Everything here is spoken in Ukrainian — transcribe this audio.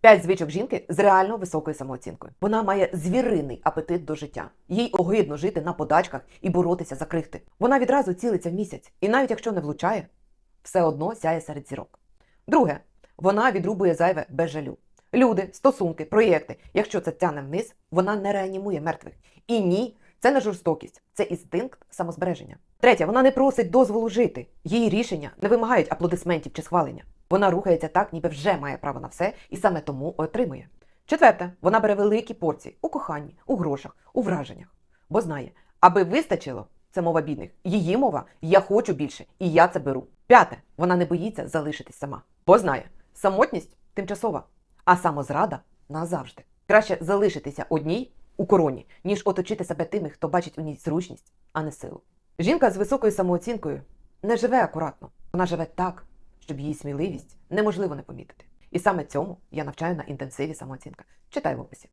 П'ять звичок жінки з реально високою самооцінкою. Вона має звіриний апетит до життя. Їй огидно жити на подачках і боротися за крихти. Вона відразу цілиться в місяць, і навіть якщо не влучає, все одно сяє серед зірок. Друге, вона відрубує зайве без жалю. Люди, стосунки, проєкти. Якщо це тяне вниз, вона не реанімує мертвих. І ні, це не жорстокість, це інстинкт самозбереження. Третє, вона не просить дозволу жити. Її рішення не вимагають аплодисментів чи схвалення. Вона рухається так, ніби вже має право на все, і саме тому отримує. Четверте, вона бере великі порції у коханні, у грошах, у враженнях, бо знає, аби вистачило, це мова бідних. Її мова я хочу більше, і я це беру. П'яте, вона не боїться залишитись сама, бо знає, самотність тимчасова, а самозрада назавжди. Краще залишитися одній у короні, ніж оточити себе тими, хто бачить у ній зручність, а не силу. Жінка з високою самооцінкою не живе акуратно, вона живе так, щоб її сміливість неможливо не помітити. І саме цьому я навчаю на інтенсиві самооцінка. Читай в описі.